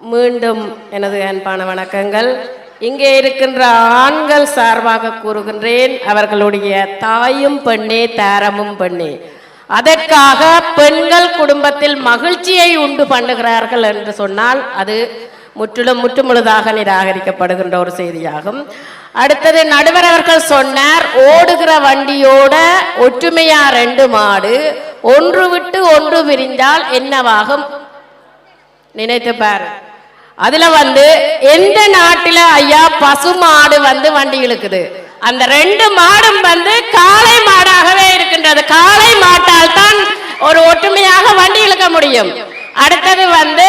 மீண்டும் எனது அன்பான வணக்கங்கள். இங்கே இருக்கின்ற ஆண்கள் சார்பாக கூறுகின்றேன் அவர்களுடைய தாயும் பெண்ணே தாரமும் பெண்ணே. அதற்காக பெண்கள் குடும்பத்தில் மகிழ்ச்சியை உண்டு பண்ணுகிறார்கள் என்று சொன்னால் அது முற்றிலும் முற்றுமுழுதாக நிராகரிக்கப்படுகின்ற ஒரு செய்தியாகும். அடுத்தது நடுவர் அவர்கள் சொன்னார் ஓடுகிற வண்டியோட ஒற்றுமையா ரெண்டு மாடு ஒன்று விட்டு ஒன்று விரிந்தால் என்னவாகும்? நினைத்து பாரு அதுல வந்து எந்த நாட்டில ஐயா பசு மாடு வந்து வண்டி இழுக்குது? அந்த ரெண்டு மாடும் வந்து காளை மாடாகவே இருக்கின்றது. காளை மாட்டால் தான் ஒரு ஒற்றுமையாக வண்டி இழுக்க முடியும். அடுத்தது வந்து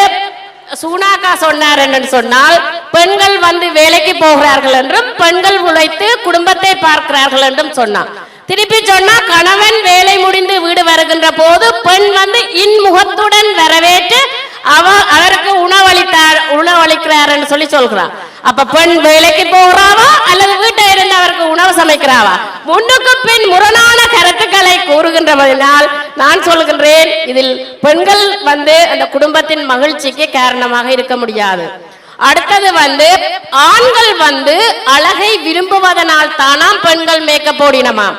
சூனாக்கா சொன்னார் என்று சொன்னால் பெண்கள் வந்து வேலைக்கு போகிறார்கள் என்றும் பெண்கள் உழைத்து குடும்பத்தை பார்க்கிறார்கள் என்றும் சொன்னார். திருப்பி சொன்னா கணவன் வேலை முடிந்து வீடு வருகின்ற போது பெண் வந்து இன்முகத்துடன் வரவேற்று அவ உணவளிக்கிறாருன்னு சொல்லி சொல்கிறான். அப்ப பெண் வேலைக்கு போகிறாவா அல்லது வீட்டை இருந்து அவருக்கு உணவு சமைக்கிறாவா? முன்னுக்கு பின் முரணான கருத்துக்களை கூறுகின்றபடினால் நான் சொல்கின்றேன் இதில் பெண்கள் வந்து அந்த குடும்பத்தின் மகிழ்ச்சிக்கு காரணமாக இருக்க முடியாது. அடுத்தது வந்து ஆண்கள் வந்து அழகை விரும்புவதனால் தானாம் பெண்கள் மேக்கப் போடினமாம்.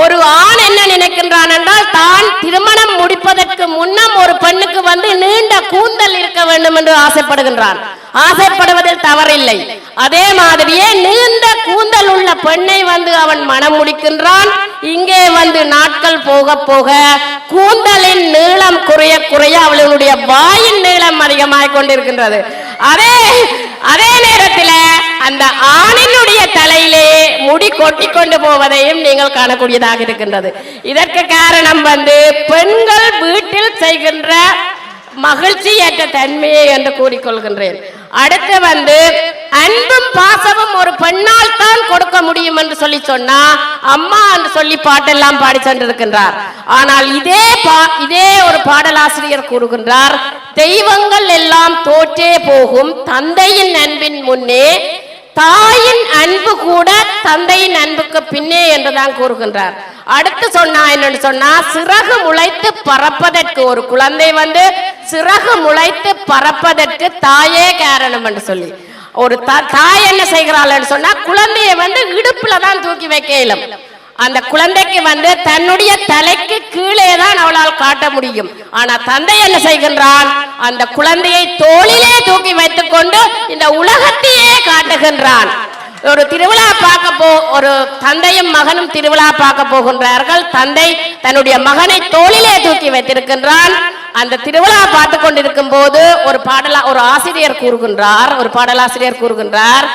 ஒரு ஆண் என்ன நினைக்கின்றான் என்றால் தான் திருமணம் முடிப்பதற்கு முன்னம் ஒரு பெண்ணுக்கு வந்து நீண்ட கூந்தல் இருக்க வேண்டும் என்று ஆசைப்படுகின்றான். ஆசைப்படுவதில் தவறில்லை. அதே மாதிரியே நீண்ட கூந்தல் உள்ள பெண்ணை வந்து அவன் மனம் முடிக்கின்றான். இங்கே வந்து நாட்கள் போக போக கூந்தலின் நீளம் குறைய குறைய அவளுடைய வாயின் நீளம் அதிகமாய் கொண்டிருக்கின்றது. அதே அதே நேரத்தில் அந்த ஆணினுடைய தலையிலே கொட்டி கொண்டு போவதையும் நீங்கள் காணக்கூடியதாக இருக்கின்றது. இதற்கு காரணம் வந்து பெண்கள் வீட்டில் செய்கின்ற மகிழ்ச்சியற்ற தன்மையை என்று கூறிக்கொள்கின்றேன். அடுத்து வந்து அன்பும் பாசமும் ஒரு பெண்ணால் தான் கொடுக்க முடியும் என்று சொல்லி சொன்னா அம்மா என்று சொல்லி பாட்டெல்லாம் பாடி சென்றிருக்கின்றார். ஆனால் இதே பா இதே ஒரு பாடலாசிரியர் கூறுகின்றார் தெய்வங்கள் எல்லாம் தோற்றே போகும் தந்தையின் அன்பின் முன்னே தாயின் அன்பு கூட தந்தையின் அன்புக்கு பின்னே என்றுதான் கூறுகின்றார். அடுத்து சொன்னா என்னன்னு சொன்னா சிறகு முளைத்து பறப்பதற்கு ஒரு குழந்தை வந்து சிறகு முளைத்து பறப்பதற்கு தாயே காரணம் என்று சொல்லி. ஒரு தா- தாய் என்ன செய்கிறாள் சொன்னா குழந்தையை வந்து இடுப்புல தான் தூக்கி வைக்க இயலும். அந்த குழந்தைக்கு வந்து தன்னுடைய தலைக்கு கீழே தான் அவளால் காட்ட முடியும். ஆனா தந்தை என்ன செய்கின்றான் அந்த குழந்தையை தோளிலே தூக்கி வைத்துக் கொண்டு இந்த உலகத்தையே காட்டுகின்றான். ஒரு திருவிழா பார்க்க போ ஒரு தந்தையும் மகனும் திருவிழா பார்க்க போகின்றார்கள். தந்தை தன்னுடைய மகனை தோளிலே தூக்கி வைத்திருக்கின்றான். அந்த திருவிழா பார்த்து கொண்டிருக்கும் போது ஒரு பாடலா ஒரு ஆசிரியர் கூறுகின்றார் ஒரு பாடலாசிரியர் கூறுகின்றார்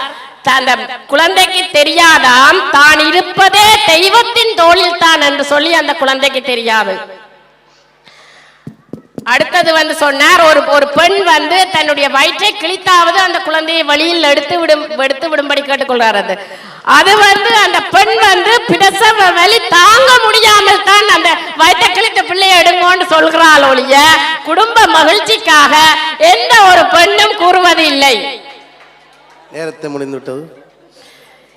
அந்த குழந்தைக்கு தெரியாதாம் தான் இருப்பதே தெய்வத்தின் தோளில் தான் என்று சொல்லி அந்த குழந்தைக்கு தெரியாது. அடுத்தது வந்து சொன்னார் ஒரு ஒரு பெண் வந்து தன்னுடைய வயிற்றை கிழித்தாவது அந்த குழந்தையை வழியில் எடுத்து விடும் எடுத்து விடும்படி கேட்டுக்கொள்றார் அது. அது வந்து அந்த பெண் வந்து பிரசவ வலி தாங்க முடியாமல் தான் அந்த வயிற்றை கிழித்த பிள்ளையை எடுங்கோன்னு சொல்கிறாள் ஒழிய குடும்ப மகிழ்ச்சிக்காக எந்த ஒரு பெண்ணும் கூறுவது இல்லை. நேரத்தை முடிந்து விட்டது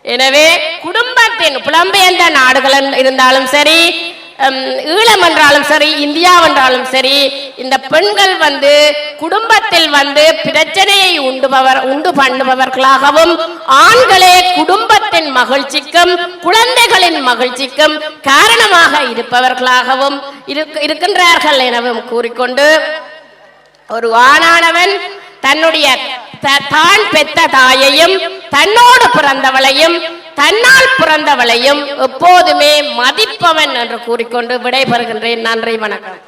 எனவே குடும்பத்தின் புலம்பெயர்ந்த நாடுகள் இருந்தாலும் சரி ஈழம் என்றாலும் சரி இந்தியா என்றாலும் சரி இந்த பெண்கள் வந்து குடும்பத்தில் வந்து பிரச்சனையை உண்டுபவர் உண்டு பண்ணுபவர்களாகவும் ஆண்களே குடும்பத்தின் மகிழ்ச்சிக்கும் குழந்தைகளின் மகிழ்ச்சிக்கும் காரணமாக இருப்பவர்களாகவும் இருக்கின்றார்கள் எனவும் கூறிக்கொண்டு ஒரு ஆணானவன் தன்னுடைய தான் பெத்த தாயையும் தன்னோடு பிறந்தவளையும் தன்னால் பிறந்தவளையும் எப்போதுமே மதிப்பவன் என்று கூறிக்கொண்டு விடைபெறுகின்றேன். நன்றி வணக்கம்.